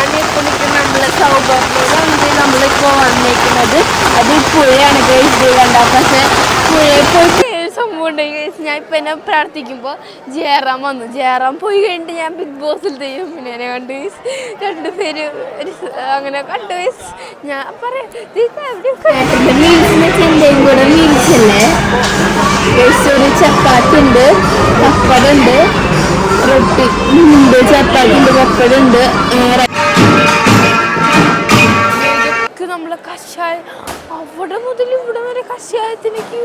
ഞാൻ വന്നേക്കുന്നത് അത് പക്ഷേ ഞാൻ പ്രാർത്ഥിക്കുമ്പോൾ ജയറാം വന്നു ജയറാം പോയി കഴിഞ്ഞിട്ട് ഞാൻ ബിഗ് ബോസിൽ ചെയ്യും പിന്നെ കണ്ട് ഒരു സ- അങ്ങനെ കണ്ടു. ഞാൻ പറയാം ഒരു ചപ്പാത്തി ഉണ്ട് പപ്പടുണ്ട് റൊട്ടി ഉണ്ട് ചപ്പാത്തി ഉണ്ട് പപ്പടം നമ്മളെ കഷായ അവിടെ മുതൽ ഇവിടെ വരെ കഷായത്തിന് ക്യൂ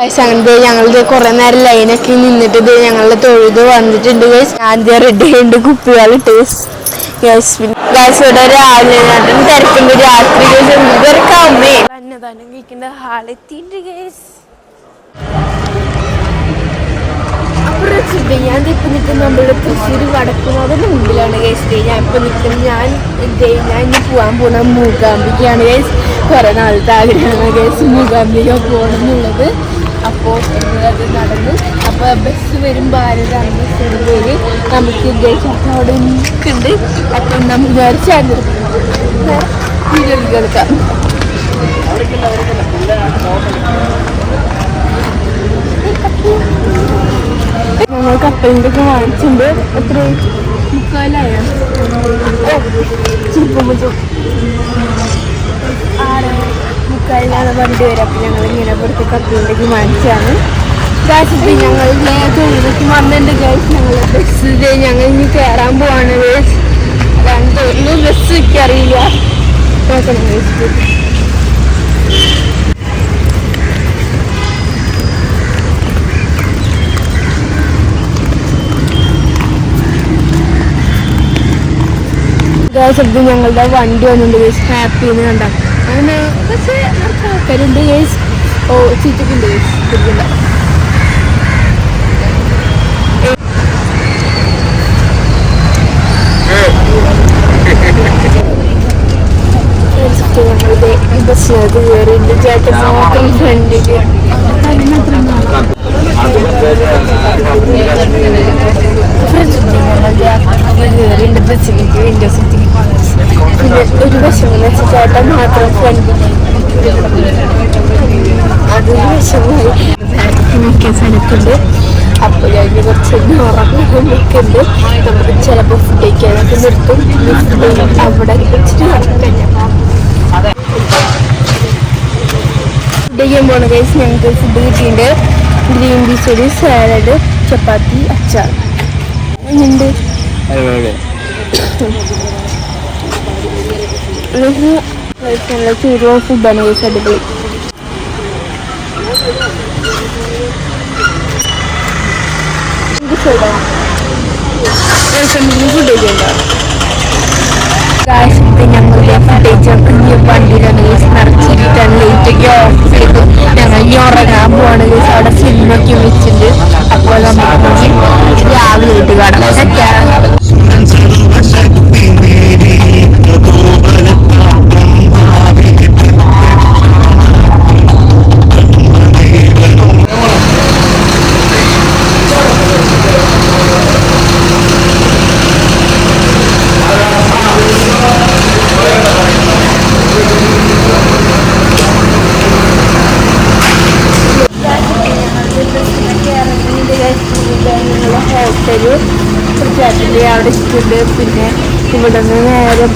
അങ്ങനത്തെ ഞങ്ങളത് കുറെ നേരം ലൈനൊക്കെ നിന്നിട്ട് ഞങ്ങളുടെ തൊഴുത് വന്നിട്ടുണ്ട് ഗൈസ് ഞാൻ റെഡി ഉണ്ട് കുപ്പികളിട്ട് ഗൈസ് ഗൈസ് ഇവിടെ രാവിലെ തിരക്കുണ്ട്. രാത്രി തിരക്കാവുന്നേ അന്നദാനം കഴിക്കേണ്ട ഹാളെത്തിണ്ട് ഞാൻ ഇപ്പൊ നിൽക്കുന്ന നമ്മുടെ തൃശ്ശൂർ വടക്കുന്നാഥന്റെ മുമ്പിലാണ് ഗൈസ് ഞാൻ ഇപ്പൊ നിൽക്കുന്നത് ഞാൻ ഞാൻ ഇനി പോകാൻ പോണ മൂകാംബികയാണ് ഗൈസ് കുറെ നാളത്തെ ആഗ്രഹമാണ് ഗൈസ് മൂകാംബിക പോകണം എന്നുള്ളത്. അപ്പോൾ അത് നടന്നു. അപ്പോൾ ബസ് വരുമ്പോൾ ആരുടെ ബസ് പേര്? നമുക്ക് ഉദ്ദേശിച്ച അവിടെ ഉണ്ട് അപ്പം നമുക്ക് വിചാരിച്ചായിരുന്നു വീഡിയോ കേൾക്കാം ഞങ്ങൾ വാങ്ങിച്ചിട്ടുണ്ട്. എത്ര? മുക്കാലായോ? ചിരിക്കുമ്പോൾ മുക്കാലിനാണ് വണ്ടി വരും അപ്പം ഞങ്ങൾ ഇങ്ങനെ പുറത്ത് കത്തിലേക്ക് മാനിച്ചാണ് ഗാസിട്ട് ഞങ്ങൾ തൊഴിലേക്ക് വന്നിട്ടുണ്ട് ഗൈസ് ഞങ്ങൾ ബസ്സിൽ ഞങ്ങൾ ഇനി കയറാൻ പോവാണ് ഗൈസ് അതാണ് ബസ് എനിക്കറിയില്ല. നോക്കണം ഗൈസ് ശബ്ദം ഞങ്ങളുടെ വണ്ടി വന്നിട്ടുണ്ട് ഹാപ്പി എന്ന് കണ്ട. അങ്ങനെ പക്ഷേ കുറച്ച് ആൾക്കാരുണ്ട് ഗേസ് ഓ സീറ്റൊക്കെ ഉണ്ട് ഗേസ് ഞങ്ങളുടെ ബസ്സിനകത്ത് കയറിയിട്ട് ചേട്ടൻ മാത്രം ഫ്രണ്ടിൽ അതൊരു വശമായി മിക്ക സ്ഥലത്തുണ്ട് അപ്പോൾ ഞാൻ കുറച്ച് ഉറങ്ങാൻ നിൽക്കുന്നുണ്ട് നമുക്ക് ചിലപ്പോൾ ഫുഡ് കഴിക്കാനൊക്കെ നിർത്തും അവിടെ ഉറക്കം ഫുഡ് കഴിക്കാൻ പോണ കേസ് ഞങ്ങൾക്ക് ഫുഡ് കിട്ടിയിട്ടുണ്ട് ഗ്രീൻ പീസ് ഒരു സാലഡ് ചപ്പാത്തി അച്ചാർ ഉണ്ട് ഫുഡ് ഞങ്ങളുടെ ഫുട്ടേജ് കുഞ്ഞു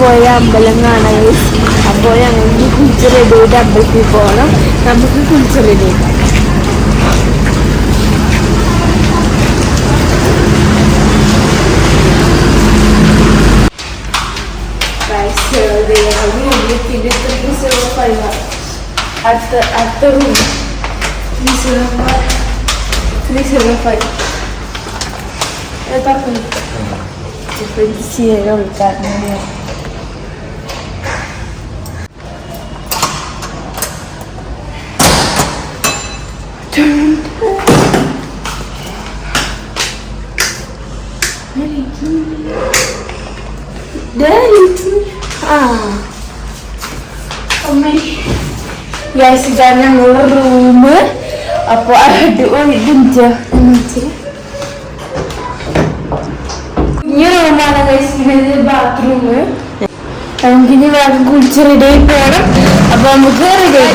പോയ അമ്പലം കാണാൻ അപ്പോൾ ഞങ്ങൾ കുളിച്ച് റെഡി ആയിട്ട് അമ്പലത്തിൽ പോകണം നമുക്ക് കുളിച്ച് റെഡി അടുത്ത അടുത്ത റൂം ത്രീ സീറോ ഫൈവ് ഏതാക്കും ഇപ്പം ചെയ്യാൻ കാരണം ആ ഗ്യാസ് ഇതാണ് ഞങ്ങളുടെ റൂം അപ്പൊ ഇതിന്റെ കുഞ്ഞു റൂമാണ് കഴിച്ചിരുന്നത് ബാത്റൂം നമുക്കിനി വേഗം കുളിച്ച് റെഡി ആയി പോകണം അപ്പൊ നമുക്ക് റെഡി ആയി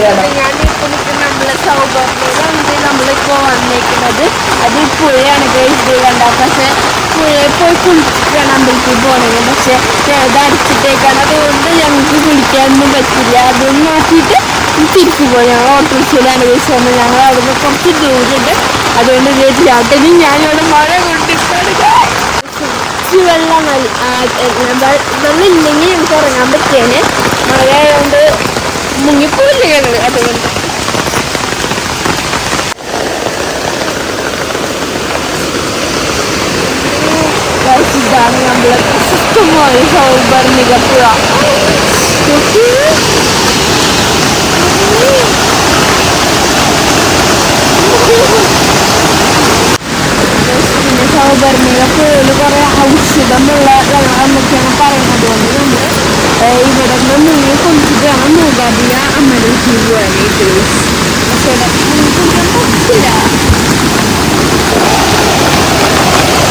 നമ്മളെ സൗകര്യമുണ്ട് നമ്മളിപ്പോ വന്നേക്കുന്നത് അത് പുഴയാണ് കഴിച്ചത് കണ്ട പക്ഷെ പുഴയിൽ പോയി കുളിച്ചിട്ടാണ് അമ്പലത്തിൽ പോണത് പക്ഷെ ഇത് അടിച്ചിട്ടേക്കാണ് അതുകൊണ്ട് ഞങ്ങൾക്ക് കുളിക്കാനൊന്നും പറ്റില്ല അതൊന്നും നോക്കിയിട്ട് തിരിച്ചു ഞങ്ങൾ ഓട്ടോറിക്ഷയിലാണ് കഴിച്ചത് ഞങ്ങൾ അവിടുന്ന് കുറച്ച് ദൂരമുണ്ട് അതുകൊണ്ട് വീട്ടിൽ അതിന് ഞാനിവിടെ മഴ കൊണ്ടിട്ടാണ് വെള്ളം വെള്ളം ഇല്ലെങ്കിൽ നമുക്ക് ഇറങ്ങാൻ പറ്റിയേനെ. മഴ ആയതുകൊണ്ട് മുങ്ങിപ്പോയില്ല ഞങ്ങൾ അതുകൊണ്ട് ഇതാണ് നമ്മളെ പ്രശസ്തമായ സൗവർണിക പുഴ. നോക്കൂ. പിന്നെ സൗവർണിക പുഴയിൽ കുറേ ഔഷധമുള്ള വെള്ളം എന്നൊക്കെയാണ് പറയുന്നത് കൊണ്ട് നമ്മൾ ഇവിടെ നിന്ന് മുങ്ങി കുളിച്ചിട്ടാണ് മൂകാംബിക അമ്മയിലേക്ക് പോകാനായിട്ട് പക്ഷേ ഇവിടെ മുങ്ങി കുളിക്കാൻ പറ്റില്ല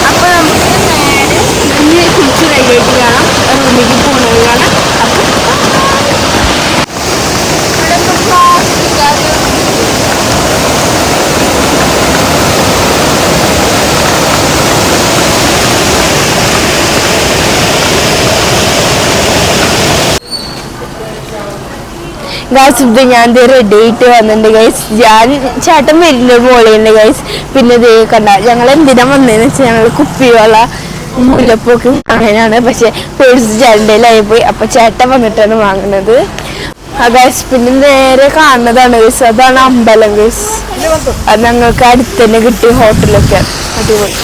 അപ്പൊ നമുക്ക് നേരെ ഇനി കുളിച്ച് കഴിഞ്ഞിട്ട് കാണാം റൂമിലേക്ക് പോണത് കാണാം അപ്പൊ ഇവിടെ ഇപ്പൊ plastic അത് ഗൈസ് ഇത് ഞാൻ റെഡി ആയിട്ട് വന്നിട്ടുണ്ട് ഗൈസ് ഞാൻ ചേട്ടൻ വരുന്നത് മോളിയുണ്ട് ഗൈസ് പിന്നെ ഇത് കണ്ട ഞങ്ങൾ എന്തിനാ വന്നതെന്ന് വെച്ചാൽ ഞങ്ങൾ കുപ്പിവെള്ള മുല്ലപ്പൊക്കെ അങ്ങനെയാണ് പക്ഷെ പേഴ്സ് ചേട്ടന്റെ പോയി. അപ്പൊ ചേട്ടൻ വന്നിട്ടാണ് വാങ്ങുന്നത്. ആ ഗൈസ് പിന്നെ നേരെ കാണുന്നതാണ് ഗൈസ് അതാണ് അമ്പലം ഗൈസ് അത് ഞങ്ങൾക്ക് അടുത്ത് തന്നെ കിട്ടി ഹോട്ടലൊക്കെ അടിപൊളി.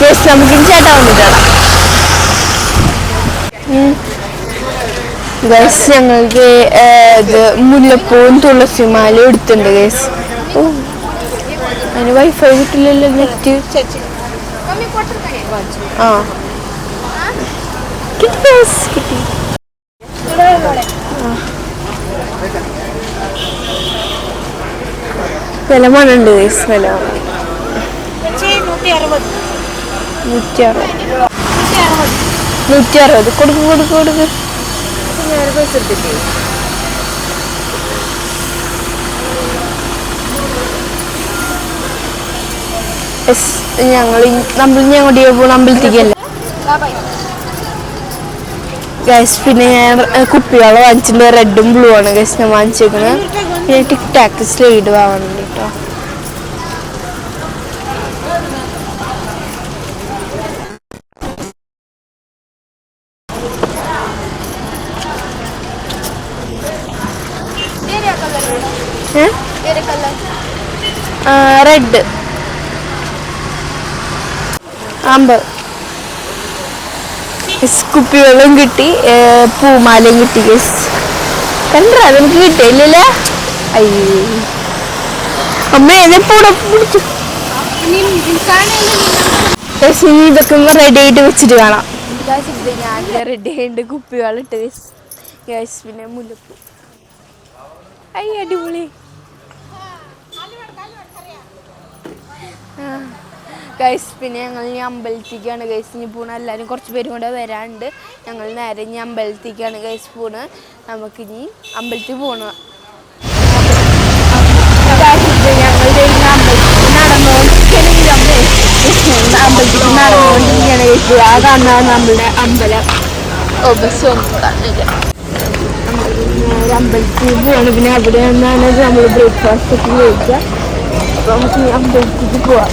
ഗൈസ് നമുക്ക് ചേട്ടൻ വന്നിട്ടാണ്. ഗൈസ് ഞങ്ങൾക്ക് ഇത് മുല്ലപ്പൂവും തുളസിമാലയും എടുത്തിട്ടുണ്ട് ഗൈസ് ഓ. അതിന് വൈഫൈ കിട്ടില്ലല്ലോ നെറ്റ് ആ. കിട്ടി. വില മണുണ്ട് ഗൈസ് വില. മണം നൂറ്റി അറുപത്. നൂറ്റി അറുപത് കൊടുക്ക് കൊടുക്ക് കൊടുക്ക്. ഞങ്ങൾ നമ്മൾ ഞങ്ങളുടെ പോണ അമ്പലത്തേക്കല്ല ഗൈസ് പിന്നെ ഞാൻ കുപ്പിവെള്ളം വാങ്ങിച്ചിട്ടുണ്ട്. റെഡും ബ്ലൂ ആണ് ഗൈസ് ഞാൻ വാങ്ങിച്ചേക്കുന്നത് പിന്നെ ടിക് ടാക്ക് സ്ലൈഡ് വാങ്ങണം കേട്ടോ റെഡ് അമ്പത് കുപ്പികളും കിട്ടി. പൂമാലയും കിട്ടി ഗസ് കണ്ടാ നമുക്ക് കിട്ടിയില്ലല്ലേ? അയ്യോ അമ്മ എന്നെ കൂടെ പിടിച്ചു. ഇനി ഇതൊക്കെ റെഡി ആയിട്ട് വെച്ചിട്ട് കാണാം. ഞാൻ റെഡി ആയിട്ട് കുപ്പികളിട്ട് ഇട്ട് ഗ്യാസ് പിന്നെ മുല്ലപ്പൂ. അയ്യ അടിപൊളി. ഗൈസ് പിന്നെ ഞങ്ങൾ ഇനി അമ്പലത്തേക്കാണ് ഗൈസ് ഇനി പോണ എല്ലാവരും കുറച്ച് പേരും കൂടെ വരാണ്ട് ഞങ്ങൾ നേരെ ഇനി അമ്പലത്തേക്കാണ് ഗൈസ് പോണ്. നമുക്കിനി അമ്പലത്തിൽ പോകണം അമ്പലത്തിൽ നടന്നുകൊണ്ടിരിക്കുകയാണ് ഗൈസ് ആ കാണുന്നതാണ് നമ്മളുടെ അമ്പലം. ഓ ബസ് അമ്പലത്തിൽ പോവാണ്. പിന്നെ അവിടെ നമ്മൾ ബ്രേക്ക്ഫാസ്റ്റ് ഒക്കെ കഴിക്കുക. അപ്പോൾ നമുക്ക് ഇനി അമ്പലത്തിലേക്ക് പോവാം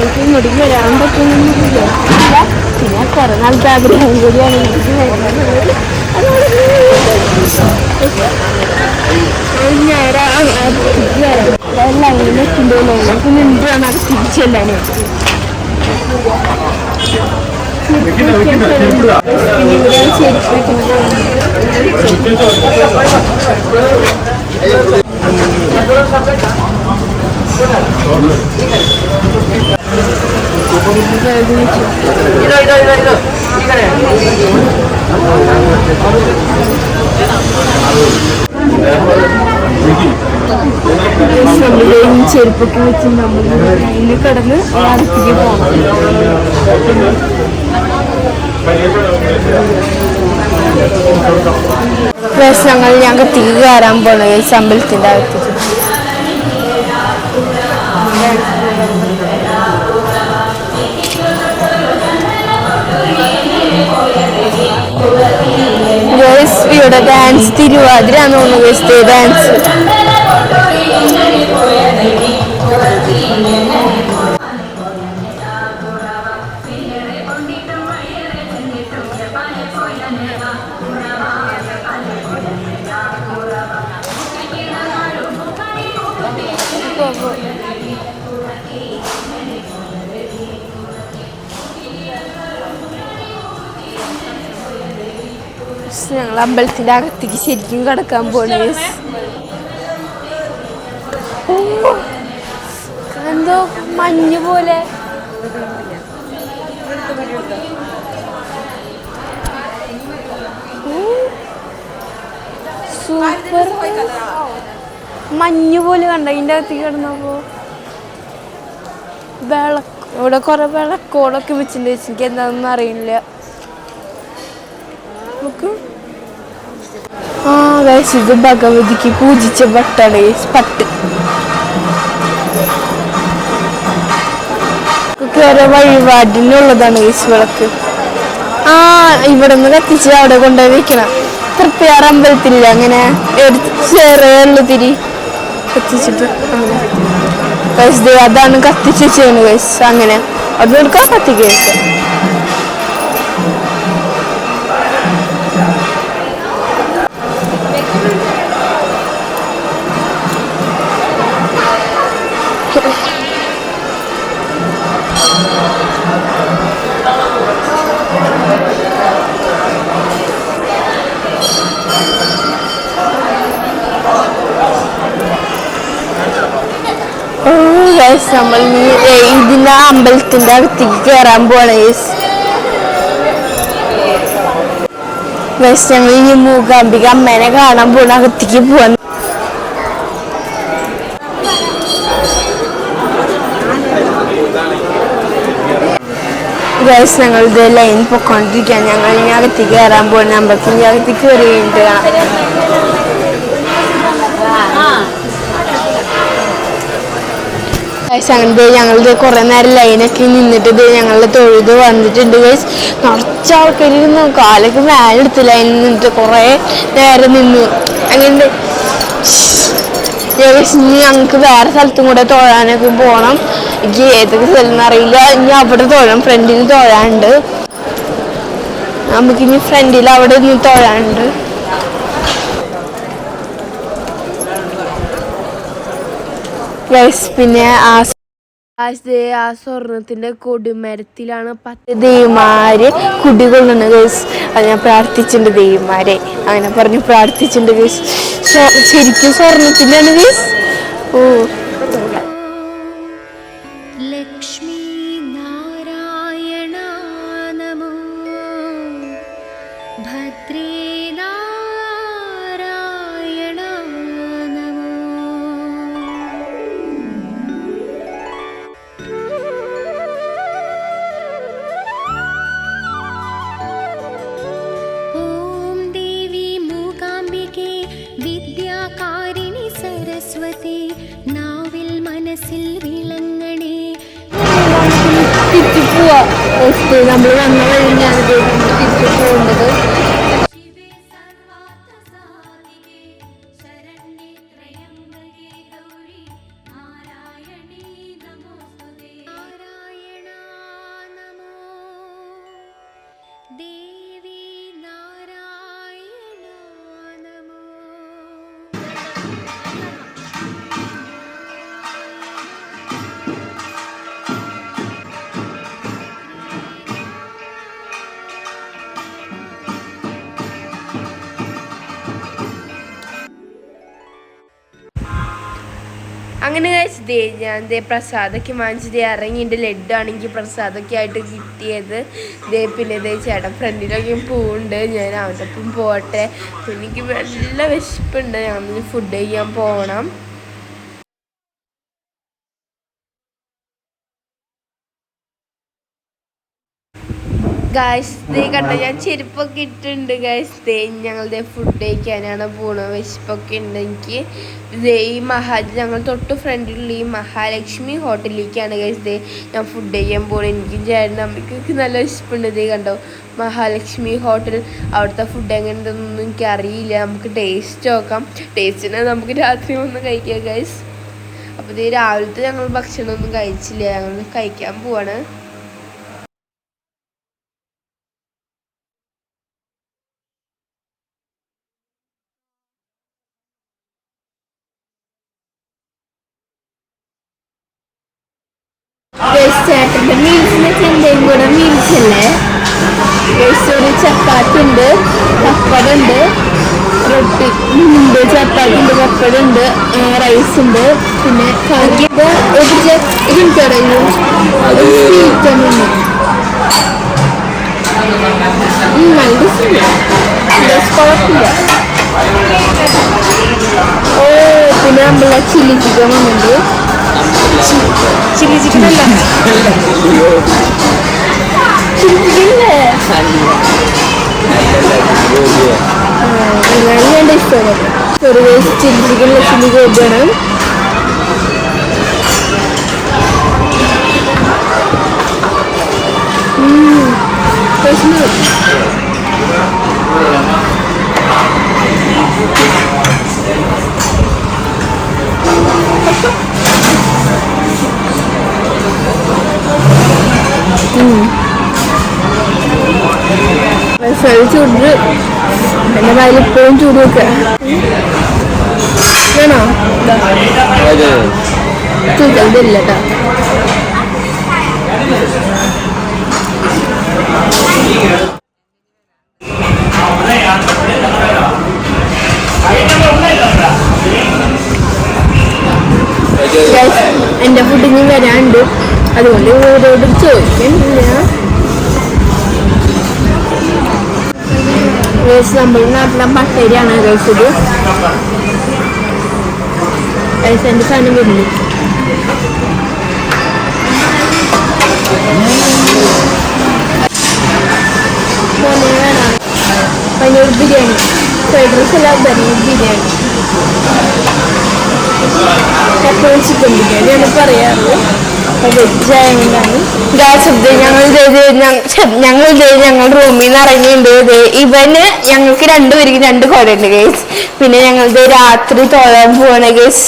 ഞങ്ങൾക്ക് ഇങ്ങോട്ട് വരാൻ പറ്റുന്നില്ല. പിന്നെ കുറെ നാളത്തെ ആഗ്രഹം കൂടിയാണ് എനിക്ക് നേരെ അകത്തേക്ക് വരാം ലൈൻ എത്തുമ്പോൾ ലൈനൊക്കെ നിന്ന് വേണം അത് തിരിച്ചല്ലാനായിട്ട് പിന്നെ ചെരുപ്പൊക്കെ വെച്ച് നമ്മൾ അതിൽ കിടന്ന് അടുത്തേക്ക് പോകണം പ്രശ്നങ്ങൾ ഞങ്ങൾക്ക് തീ കയറാൻ പോണത് അമ്പലത്തിന്റെ അകത്തേക്ക് ഗേൾസ് ഇവിടെ ഡാൻസ് തിരുവാതിര തോന്നുന്നു ഗേൾസ് ഡാൻസ് ഞങ്ങൾ അമ്പലത്തിന്റെ അകത്തേക്ക് ശരിക്കും കിടക്കാൻ പോണേ. എന്തോ മഞ്ഞ് പോലെ. സൂപ്പർ. മഞ്ഞ് പോലെ കണ്ട ഇതിന്റെ അകത്തേക്ക് കിടന്നപ്പോ? വിളക്ക് ഇവിടെ കുറെ വിളക്കോടൊക്കെ വെച്ചിട്ടുണ്ട്. എനിക്ക് എന്താണെന്ന് അറിയില്ല. നോക്കൂ ആ ഗൈസ് ഇത് ഭഗവതിക്ക് പൂജിച്ച ഭട്ടാണ് പട്ട്. ഓരോ വഴിപാടിനുള്ളതാണ് ഗൈസ് വിളക്ക്. ആ ഇവിടെ നിന്ന് കത്തിച്ച് അവിടെ കൊണ്ടുപോയി വെക്കണം. തൃപ്പയാറ് അമ്പലത്തില്ല അങ്ങനെ? എടുത്ത് ചെറിയ തിരി കത്തിച്ചിട്ട് അങ്ങനെ. അതാണ് കത്തിച്ച് ഗൈസ് അങ്ങനെ. അത് എടുക്കാൻ ഗൈസ് നമ്മൾ ഈ ഏ, ഇതിന്റെ അമ്പലത്തിന്റെ അകത്തേക്ക് കയറാൻ പോവാണ് ഗൈസ് ഗൈസ് ഞങ്ങൾ ഈ മൂകാംബിക അമ്മേനെ കാണാൻ പോണ അകത്തേക്ക് പോവാൻ ഗൈസ് ഞങ്ങൾ ഇത് ലൈൻ പൊക്കോണ്ടിരിക്കുകയാണ്. ഞങ്ങൾ ഇനി അകത്തേക്ക് കയറാൻ പോകുന്ന അമ്പലത്തിന്റെ അകത്തേക്ക് വരികയുണ്ട്. ഗൈസ് അങ്ങനെ ഞങ്ങളിത് കുറേ നേരം ലൈനൊക്കെ നിന്നിട്ട് ഇത് ഞങ്ങളുടെ തൊഴുത് വന്നിട്ടുണ്ട് ഗൈസ് നിറച്ച ആൾക്കാർ ഇരുന്നു. കാലൊക്കെ മേലെടുത്ത് ലൈനിൽ നിന്നിട്ട് കുറേ നേരം നിന്നു. അങ്ങനെ ഗൈസ് ഇനി ഞങ്ങൾക്ക് വേറെ സ്ഥലത്തും കൂടെ തൊഴാനൊക്കെ പോകണം എനിക്ക് ഏതൊക്കെ സ്ഥലം എന്നറിയില്ല ഇനി അവിടെ തൊഴാം. ഫ്രണ്ടിൽ തൊഴാണ്ട് നമുക്കിനി ഫ്രണ്ടിൽ അവിടെ ഇനി തൊഴാണ്ട് പിന്നെ ആ ദേ- സ്വർണത്തിന്റെ കൊടുമരത്തിലാണ് പത്ത് ദേവിമാര് കുടികൊള്ളുന്നത് ഗൈസ് അത് ഞാൻ പ്രാർത്ഥിച്ചിട്ടുണ്ട് ദൈവമാരെ. അങ്ങനെ പറഞ്ഞു പ്രാർത്ഥിച്ചിട്ടുണ്ട് ഗൈസ് ശരിക്കും ശരിക്കും സ്വർണത്തിലാണ് ഗൈസ് ഓ. നമ്മൾ വന്ന വഴി ഞാൻ തിരിച്ചു പോകേണ്ടത്. അങ്ങനെ കഴിച്ച് ദേ ഞാൻ ദേ പ്രസാദൊക്കെ വാങ്ങിച്ചത് ദേ എന്റെ ലഡ്ഡു ആണെങ്കിൽ പ്രസാദൊക്കെ ആയിട്ട് കിട്ടിയത്. ദേ പിന്നെ ദേ ചേട്ടൻ ഫ്രണ്ടിലൊക്കെ പോവുണ്ട്. ഞാൻ അവന്റെ ഒപ്പം പോട്ടെ എനിക്ക് നല്ല വിശപ്പുണ്ട്. ഞാൻ ഫുഡ് കഴിക്കാൻ പോകണം ഗായ്സ് ദേ കണ്ട ഞാൻ ചെരുപ്പൊക്കെ ഇട്ടുണ്ട് ഗായ്സ് ദേ ഞങ്ങളുടെ ഫുഡ് കഴിക്കാനാണ് പോണത്. വിശപ്പൊക്കെ ഉണ്ട് എനിക്ക്. ദേ ഈ മഹാ ഞങ്ങൾ തൊട്ട് ഫ്രണ്ടിലുള്ള ഈ മഹാലക്ഷ്മി ഹോട്ടലിലേക്കാണ് ഗൈസ് ദേ ഞാൻ ഫുഡ് കഴിക്കാൻ പോണത്. എനിക്ക് ചേട്ടൻ അമ്മയ്ക്കൊക്കെ നല്ല വിശപ്പുണ്ട്. ദേ കണ്ടോ മഹാലക്ഷ്മി ഹോട്ടൽ. അവിടുത്തെ ഫുഡ് എങ്ങനെയുണ്ടെന്നൊന്നും എനിക്ക് അറിയില്ല നമുക്ക് ടേസ്റ്റ് നോക്കാം. ടേസ്റ്റിനെ നമുക്ക് രാത്രി ഒന്ന് കഴിക്കാം ഗൈസ് അപ്പോൾ ഇതേ രാവിലത്തെ ഞങ്ങൾ ഭക്ഷണമൊന്നും കഴിച്ചില്ല. ഞങ്ങൾ കഴിക്കാൻ പോവാണ്. ചേട്ടന്റെ മീൽസിന് ചെന്തയും കൂടെ മീൽസ് അല്ലേ ഗൈസ് ഒരു ചപ്പാത്തി ഉണ്ട് പപ്പടം ഉണ്ട് റൊട്ടി. ഉണ്ട് ചപ്പാത്തി ഉണ്ട് പപ്പടം ഉണ്ട് റൈസ് ഉണ്ട്. പിന്നെ ഇത് ഒരു ചെ- ഇത് എനിക്ക് അറിയൂ ഒരു സ്വീറ്റ് ഉണ്ട് ഉം, നല്ല രസമുണ്ട്. ടേസ്റ്റ് കുഴപ്പമില്ല ഓ പിന്നെ നമ്മളെ ചില്ലി ചിക്കൻ വന്നിട്ടുണ്ട്. ചില്ലി ചിക്കൻ അല്ല ചില്ലി ചിക്കൻ അല്ലേ നല്ല ഇഷ്ടമാണ് ഒരു ദിവസം ചില്ലി ചിക്കൻ ചില്ലി ഗോപിയാണ് പ്രശ്നം ചൂട് എന്റെ വായിൽ ഇപ്പോഴും ചൂട് വെക്കുക വേണോ? ചൂടല്ല കേട്ടോ. ഇനി വരാനുണ്ട്. അതുകൊണ്ട് ഇവരോട് ചോദിക്കുന്നില്ല. ഗൈസ് നമ്മുടെ നാട്ടിലെ ബട്ടേരിയാണ് കഴിച്ചത് എന്റെ സാധനം വരുന്നു. പനീർ ബിരിയാണി. ഫ്രൈഡ് റൈസ് അല്ല പനീർ ബിരിയാണി. ചിക്കൻ ബിരിയാണിയാണ് പറയാറ്. വെജ് ആയതുകൊണ്ടാണ് ഗ്യാസ് ഞങ്ങൾ ഞങ്ങൾ ഞങ്ങൾ റൂമിൽ നിന്ന് ഇറങ്ങിയിട്ടുണ്ട് ഇവന് ഞങ്ങൾക്ക് രണ്ടുപേർക്ക് രണ്ട് കുടയുണ്ട് ഗേസ് പിന്നെ ഞങ്ങൾ ദേ രാത്രി തൊഴാൻ പോവാണ് ഗേസ്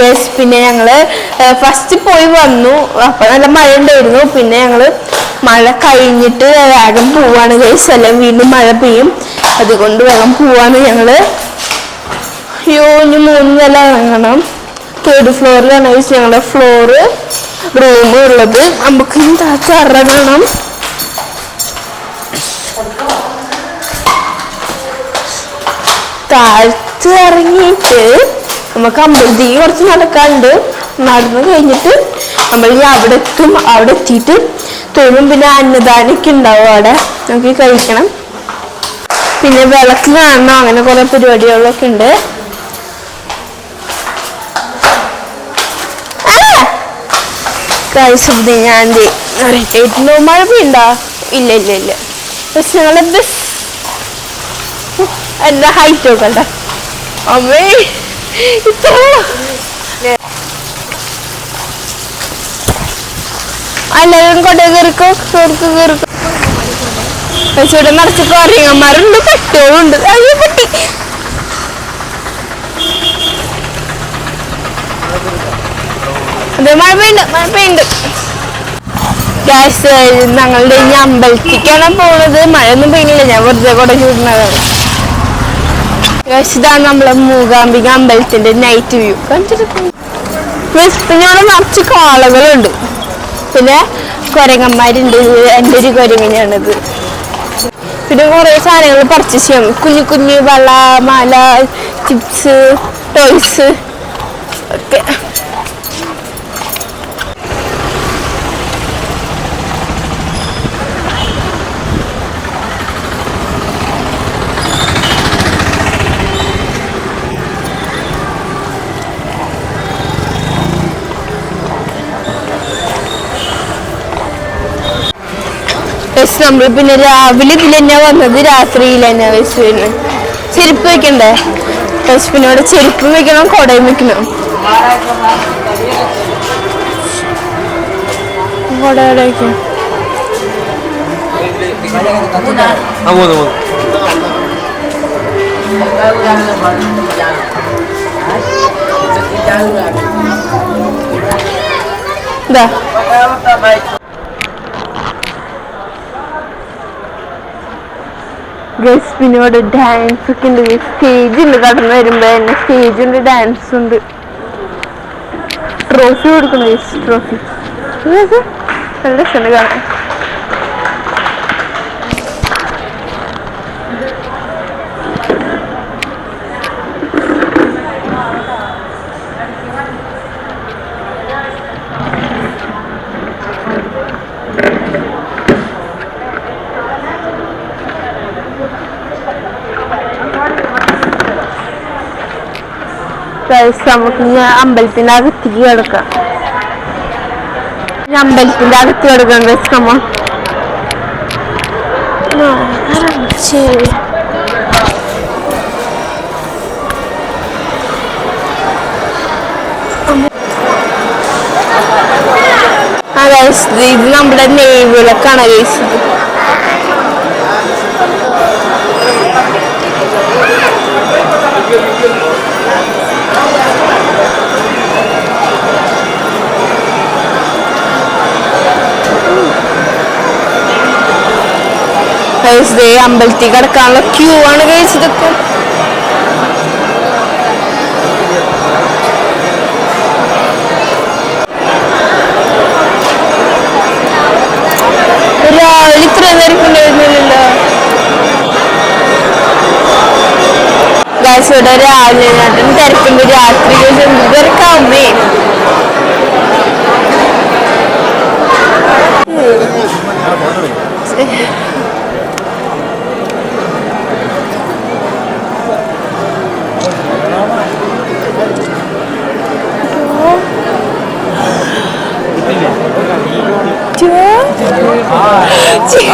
ഗേസ് പിന്നെ ഞങ്ങൾ ഫസ്റ്റ് പോയി വന്നു. അപ്പൊ നല്ല മഴ ഉണ്ടായിരുന്നു പിന്നെ ഞങ്ങൾ മഴ കഴിഞ്ഞിട്ട് വേഗം പോവാണ് ഗേസ് എല്ലാം വീണ്ടും മഴ പെയ്യും. അതുകൊണ്ട് വേഗം പോവാണ് ഞങ്ങൾ. അയ്യോ ഇനി മൂന്ന് നില ഇറങ്ങണം. തേർഡ് ഫ്ലോറിലാണ് ഞങ്ങളുടെ ഫ്ലോറ് റൂം ഉള്ളത്. നമുക്ക് ഇനി അറ ഇറങ്ങണം താഴത്ത് ഇറങ്ങിയിട്ട് നമുക്ക് അമ്പലത്തേക്ക് കുറച്ച് നടക്കാനുണ്ട്. നടന്ന് കഴിഞ്ഞിട്ട് നമ്മൾ അവിടെ എത്തും. അവിടെ എത്തിയിട്ട് തൊഴും. പിന്നെ അന്നദാനൊക്കെ ഉണ്ടാവും അവിടെ. നമുക്ക് കഴിക്കണം. പിന്നെ വിളക്ക് കാണണം. അങ്ങനെ കുറെ പരിപാടികളൊക്കെ ഉണ്ട്. കഴിച്ചത് ഞാൻ ഏറ്റവും മഴ പെയ്യണ്ടോ ഇല്ല ഇല്ല ഇല്ല. പക്ഷെ ഞങ്ങളെ ബസ് എന്താ ഹൈറ്റ് നോക്കണ്ട. അമ്മേ ഇത്ര എല്ലാവരും കൊണ്ടേ കയറിക്കോ കയറിക്കോ കയറിക്കോ. പക്ഷെ ഇവിടെ നിറച്ച് കൊറിയന്മാരുണ്ട് പട്ടികളുണ്ട് അയ്യോ പട്ടി അതെ മഴ പെയ്യുണ്ട് മഴ പെയ്യുണ്ട് ഗ്യാസ് ഞങ്ങളുടെ ഈ അമ്പലത്തിക്കാണ് പോകുന്നത് മഴയൊന്നും പെയ്യുന്നില്ല. ഞാൻ വെറുതെ കൂടെ ചൂടുന്നതാണ് ഇതാണ് നമ്മളെ മൂകാംബിക അമ്പലത്തിന്റെ നൈറ്റ് വ്യൂ പിന്നെ കുറച്ച് കാളകളുണ്ട്. പിന്നെ കുരങ്ങന്മാരുണ്ട്. എന്റെ ഒരു കുരങ്ങനെയാണിത് പിന്നെ കുറേ സാധനങ്ങൾ പർച്ചേസ് ചെയ്യാം. കുഞ്ഞു കുഞ്ഞു വള മാല ചിപ്സ് ടോയ്സ് ഒക്കെ. നമ്മൾ പിന്നെ രാവിലെ ഇതിൽ തന്നെ വന്നത്? രാത്രിയിൽ തന്നെ വിഷുവിന് ചെരുപ്പ് വെക്കണ്ടേ? പിന്നെ ചെരുപ്പ് വെക്കണം കുടയും വെക്കണം. കൊടയുടെ വെക്കണം ഇതാ. ഗസ് പിന്നെ ഡാൻസ് ഒക്കെ ഉണ്ട്. സ്റ്റേജ് ഉണ്ട് കടന്നു വരുമ്പോ തന്നെ സ്റ്റേജ് ഡാൻസ് ഉണ്ട്. ട്രോഫി കൊടുക്കണം ട്രോഫി നല്ല രസമുണ്ട് കാണാൻ. നമുക്ക് ഇനി അമ്പലത്തിന്റെ അകത്തേക്ക് കിടക്കാം അമ്പലത്തിന്റെ അകത്ത് കിടക്കാം കമ്മ ശരി. ആ ഗൈസ് ഇത് നമ്മുടെ നെയ്വിളക്കാണ് ഗൈസ് ഗൈസ് അമ്പലത്തിൽ കിടക്കാനുള്ള ക്യൂ ആണ് ഗൈസ് ഇതൊക്കെ. ഇവിടെ രാവിലെ നാട്ടിൽ തിരക്കുണ്ട് രാത്രി എന്ത്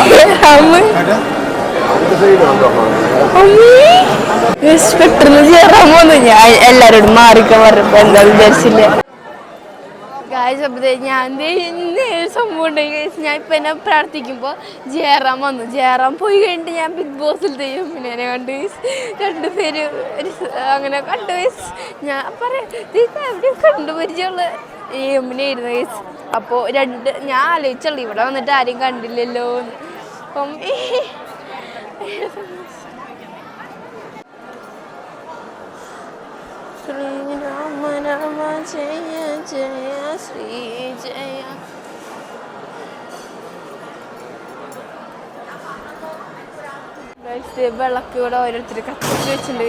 തിരക്കാവുന്നേ പെട്ടെന്ന് ചേരാൻ പോന്നു. ഞാൻ എല്ലാരോടും മാറിക്കാൻ പറഞ്ഞപ്പോ എന്താ വിചാരിച്ചില്ല? ഗായ്സ് അപ്പോൾ ഞാൻ ഇന്ന് സംഭവം ഉണ്ടായി ഗായ്സ് ഞാൻ ഇപ്പം എന്നെ പ്രാർത്ഥിക്കുമ്പോൾ ജയറാം വന്നു. ജയറാം പോയി കഴിഞ്ഞിട്ട് ഞാൻ ബിഗ് ബോസിൽ തെയ്യും പിന്നെ കണ്ട് രണ്ട് രണ്ടുപേര് അങ്ങനെ കണ്ടു ഗൈസ് ഞാൻ പറയാം കണ്ടു പരിചയമുള്ള യമുനായിരുന്നു ഗൈസ് അപ്പോൾ രണ്ട് ഞാൻ ആലോചിച്ചുള്ളൂ ഇവിടെ വന്നിട്ട് ആരും കണ്ടില്ലല്ലോ. അപ്പം രാമ ജയ ജയ ശ്രീ ജയ വിളക്ക് ഇവിടെ ഓരോരുത്തർ കത്തിച്ച് വെച്ചിട്ടുണ്ട്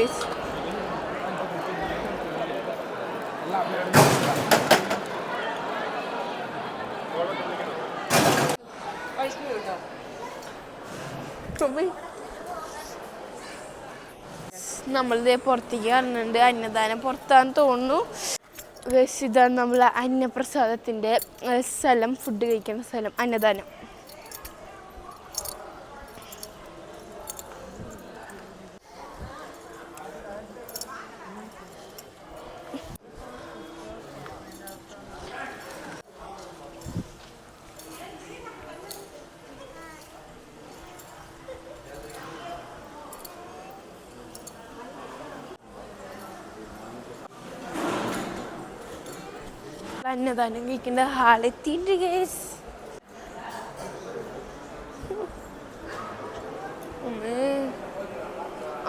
നമ്മളിതേ പുറത്തേക്ക് കാണുന്നുണ്ട് അന്നദാനം പുറത്താന്ന് തോന്നുന്നു. ഇതാണ് നമ്മളെ അന്നപ്രസാദത്തിന്റെ സ്ഥലം ഫുഡ് കഴിക്കുന്ന സ്ഥലം അന്നദാനം. പിന്നെ തനുങ്ങിക്കുന്ന ഹാളെത്തിയിട്ട് ഗേസ്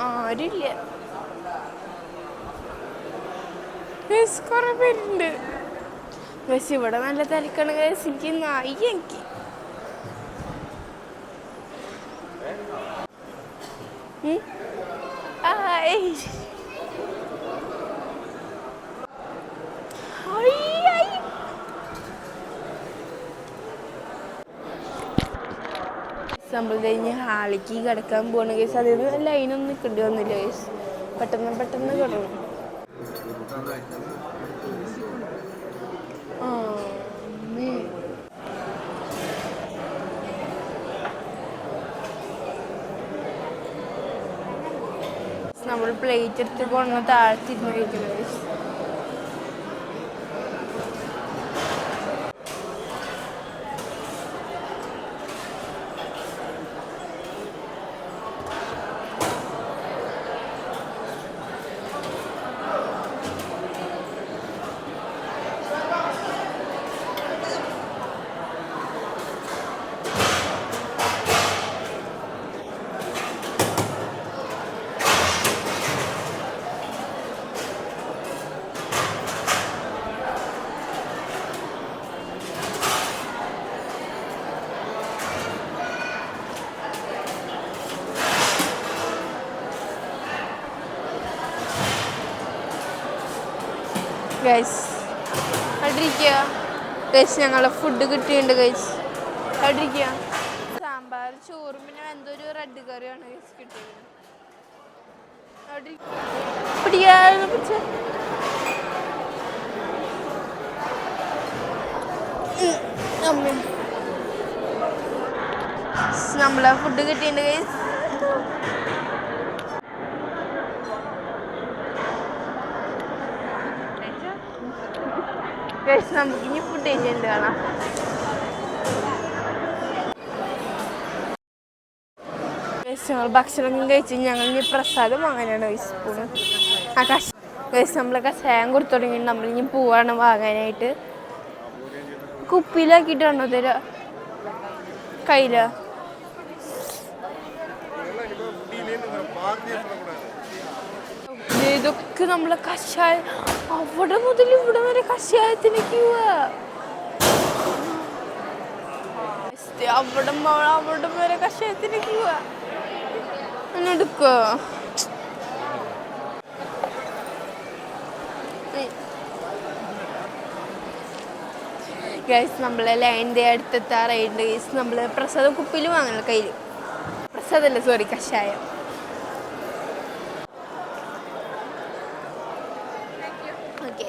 ആരുമില്ല. കുറേ പേരുണ്ട്. ഗേസ് ഇവിടെ നല്ല തിരക്കാണ് ഗേസ് എനിക്ക് നായി എനിക്ക് നമ്മൾ കഴിഞ്ഞ് ഹാളിക്ക് കിടക്കാൻ പോകണ കേസ് അതിന് നിന്ന് ലൈനൊന്നും നിൽക്കേണ്ടി വന്നില്ല കേസ് പെട്ടെന്ന് പെട്ടെന്ന് കിടന്നു. നമ്മൾ പ്ലേറ്റ് എടുത്ത് കൊണ്ടുവന്ന് താഴ്ത്തിരുന്ന് കഴിക്കുന്നത് ഗൈസ് കണ്ടിരിക്കുക ഗൈസ് ഞങ്ങളെ ഫുഡ് കിട്ടിയിട്ടുണ്ട് ഗൈസ് കണ്ടിരിക്കുക സാമ്പാർ ചോറും പിന്നെ എന്തോ ഒരു റെഡ് കറിയാണ് ഗൈസ് കിട്ടിയത് നമ്മളെ ഫുഡ് കിട്ടിയിട്ടുണ്ട് ഗൈസ് ഗൈസ് നമുക്ക് ഇനി ഫുഡ് കഴിച്ചിട്ടുണ്ട് കാണാം. ഞങ്ങൾ ഭക്ഷണം കഴിച്ച് ഞങ്ങൾ ഇനി പ്രസാദം വാങ്ങാനാണ് സ്പൂണ് പോണ് ആ കഷ ഗൈസ് നമ്മൾ കഷായം കൊടുത്തു തുടങ്ങി. നമ്മൾ ഇനി പോവാണ് വാങ്ങാനായിട്ട്. കുപ്പിയിലാക്കിയിട്ടാണോ തരാ കയ്യില? ഇതൊക്കെ നമ്മളെ കഷായ അവിടെ മുതൽ ഇവിടെ വരെ കഷായത്തിന് ക്യൂവാ. അവിടെ അവിടെ വരെ കഷായത്തിന് ക്യൂവാ. എന്നെടുക്കോ നമ്മളെ ലൈന്റെ അടുത്തെത്താറായിട്ടുണ്ട് ഗൈസ് നമ്മൾ പ്രസാദം കുപ്പിയിൽ വാങ്ങണം കയ്യിൽ പ്രസാദല്ല സോറി കഷായം ഓക്കെ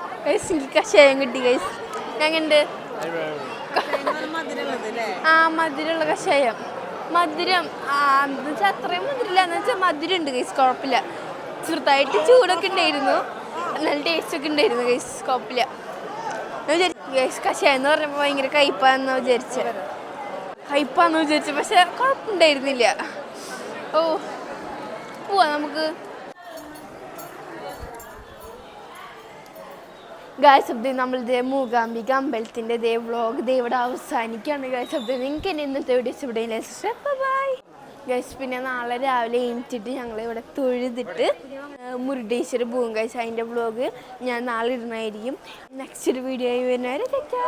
ഗൈസ് എനിക്ക് കഷായം കിട്ടി ഗൈസ് ഞങ്ങളുണ്ട് ആ മധുരമുള്ള കഷായം. മധുരം എന്ന് വെച്ചാൽ അത്രയും മധുരമില്ല. എന്ന് വെച്ചാൽ മധുരം ഉണ്ട് ഗൈസ് കുഴപ്പമില്ല. ചെറുതായിട്ട് ചൂടൊക്കെ ഉണ്ടായിരുന്നു. നല്ല ടേസ്റ്റ് ഒക്കെ ഉണ്ടായിരുന്നു ഗൈസ് കുഴപ്പമില്ല. ഗൈസ് കഷായം എന്ന് പറഞ്ഞപ്പോൾ ഭയങ്കര കയ്പാന്ന് വിചാരിച്ച. കയ്പാന്ന് വിചാരിച്ചു പക്ഷെ കുഴപ്പമുണ്ടായിരുന്നില്ല. ഓ പോവാ നമുക്ക്. ഗായ് ശബ്ദ നമ്മളുടെ മൂകാംബിക അമ്പലത്തിന്റെ ദേ വ്ലോഗ് ദേ ഇവിടെ അവസാനിക്കുകയാണ്. അബ്ദി നിങ്ങൾക്ക് എന്നെ ഇന്നത്തെ വീഡിയോസ് ഇവിടെ ബൈ ഗൈസ് പിന്നെ നാളെ രാവിലെ എണീറ്റിട്ട് ഞങ്ങൾ ഇവിടെ തൊഴുതിട്ട് മുരുടേശ്വര പോകും ഗൈസ് അതിന്റെ വ്ലോഗ് ഞാൻ നാളെ ഇടുന്നതായിരിക്കും. നെക്സ്റ്റ് ഒരു വീഡിയോ ആയി വരുന്നവരെ തെറ്റാ